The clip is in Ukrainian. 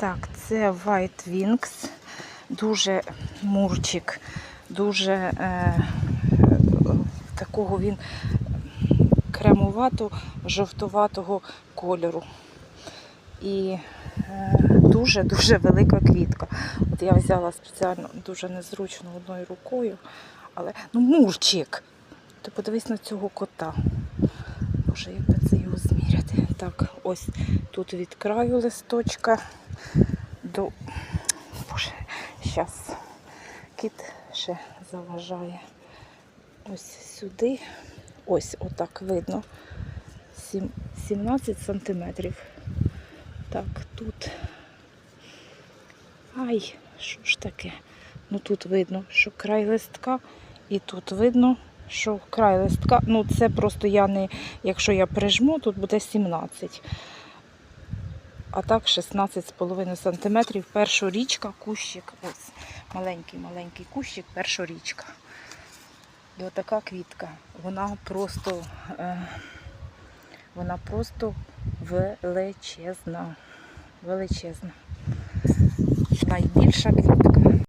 Так, це White Wings. Дуже мурчик, дуже е, такого він кремовато жовтуватого кольору. І дуже-дуже велика квітка. От я взяла спеціально дуже незручно одною рукою, але ну мурчик. Ти подивись на цього кота. Боже, як би це його зміряти. Так, ось тут від краю листочка до. Боже, зараз кіт ще заважає. Ось сюди. Ось отак видно. 17 сантиметрів. Так, тут. Ай, що ж таке? Ну тут видно, що край листка, і тут видно, що край листка. Ну, це просто я не, якщо я прижму, тут буде 17. А так 16,5 см. Першорічка, кущик. Ось маленький-маленький кущик, першорічка. І отака квітка. Вона просто, е, вона просто величезна. Величезна. Найбільша квітка.